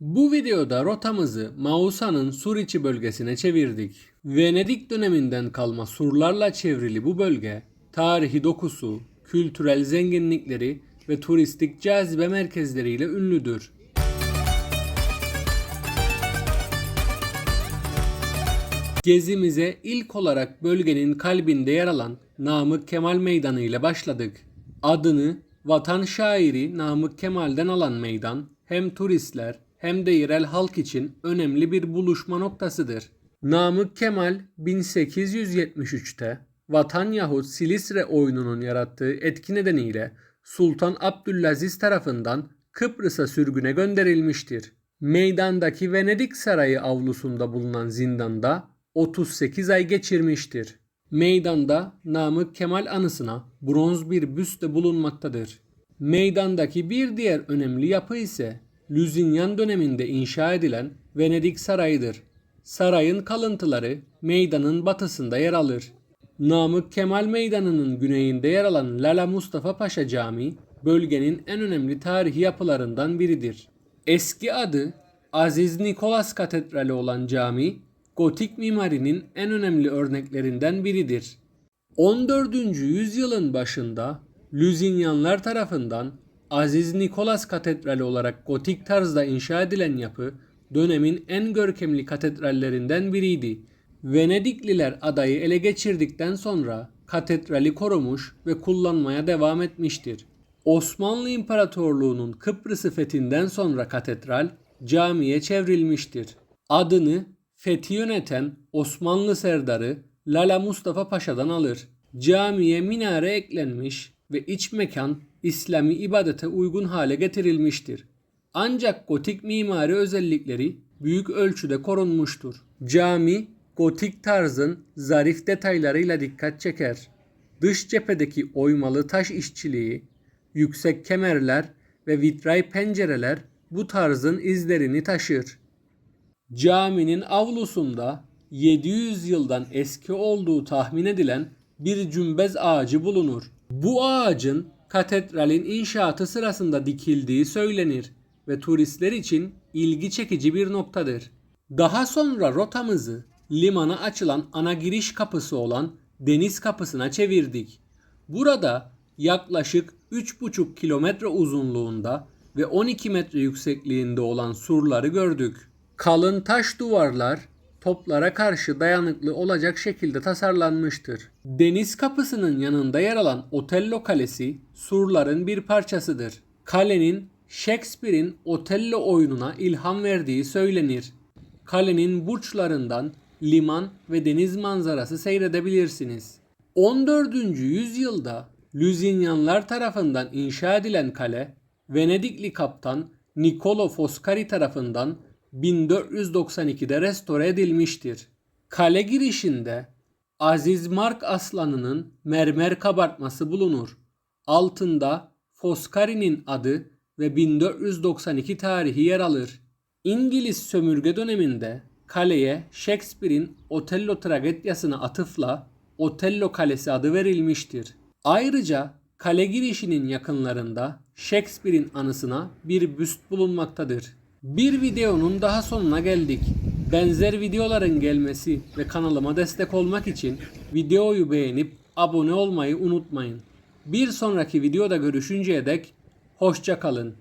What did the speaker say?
Bu videoda rotamızı Mausa'nın Suriçi bölgesine çevirdik. Venedik döneminden kalma surlarla çevrili bu bölge, tarihi dokusu, kültürel zenginlikleri ve turistik cazibe merkezleriyle ünlüdür. Gezimize ilk olarak bölgenin kalbinde yer alan Namık Kemal Meydanı ile başladık. Adını vatan şairi Namık Kemal'den alan meydan hem turistler hem de yerel halk için önemli bir buluşma noktasıdır. Namık Kemal 1873'te Vatan yahut Silistre oyununun yarattığı etki nedeniyle Sultan Abdülaziz tarafından Kıbrıs'a sürgüne gönderilmiştir. Meydandaki Venedik Sarayı avlusunda bulunan zindanda 38 ay geçirmiştir. Meydanda Namık Kemal anısına bronz bir büst de bulunmaktadır. Meydandaki bir diğer önemli yapı ise Lüzinyan döneminde inşa edilen Venedik Sarayı'dır. Sarayın kalıntıları meydanın batısında yer alır. Namık Kemal Meydanı'nın güneyinde yer alan Lala Mustafa Paşa Camii bölgenin en önemli tarihi yapılarından biridir. Eski adı Aziz Nikolas Katedrali olan cami, gotik mimarinin en önemli örneklerinden biridir. 14. yüzyılın başında Lüzinyanlar tarafından Aziz Nikolas Katedrali olarak gotik tarzda inşa edilen yapı dönemin en görkemli katedrallerinden biriydi. Venedikliler adayı ele geçirdikten sonra katedrali korumuş ve kullanmaya devam etmiştir. Osmanlı İmparatorluğu'nun Kıbrıs'ı fethinden sonra katedral camiye çevrilmiştir. Adını fethi yöneten Osmanlı serdarı Lala Mustafa Paşa'dan alır. Camiye minare eklenmiş ve iç mekan İslami ibadete uygun hale getirilmiştir. Ancak gotik mimari özellikleri büyük ölçüde korunmuştur. Cami gotik tarzın zarif detaylarıyla dikkat çeker. Dış cephedeki oymalı taş işçiliği, yüksek kemerler ve vitray pencereler bu tarzın izlerini taşır. Caminin avlusunda 700 yıldan eski olduğu tahmin edilen bir cümbez ağacı bulunur. Bu ağacın katedralin inşaatı sırasında dikildiği söylenir ve turistler için ilgi çekici bir noktadır. Daha sonra rotamızı limana açılan ana giriş kapısı olan deniz kapısına çevirdik. Burada yaklaşık 3,5 kilometre uzunluğunda ve 12 metre yüksekliğinde olan surları gördük. Kalın taş duvarlar toplara karşı dayanıklı olacak şekilde tasarlanmıştır. Deniz kapısının yanında yer alan Otello Kalesi surların bir parçasıdır. Kalenin Shakespeare'in Otello oyununa ilham verdiği söylenir. Kalenin burçlarından liman ve deniz manzarası seyredebilirsiniz. 14. yüzyılda Lüzinyanlar tarafından inşa edilen kale, Venedikli kaptan Niccolo Foscari tarafından 1492'de restore edilmiştir. Kale girişinde Aziz Mark aslanının mermer kabartması bulunur. Altında Foscari'nin adı ve 1492 tarihi yer alır. İngiliz sömürge döneminde kaleye Shakespeare'in Otello tragedyasına atıfla Otello Kalesi adı verilmiştir. Ayrıca kale girişinin yakınlarında Shakespeare'in anısına bir büst bulunmaktadır. Bir videonun daha sonuna geldik. Benzer videoların gelmesi ve kanalıma destek olmak için videoyu beğenip abone olmayı unutmayın. Bir sonraki videoda görüşünceye dek hoşça kalın.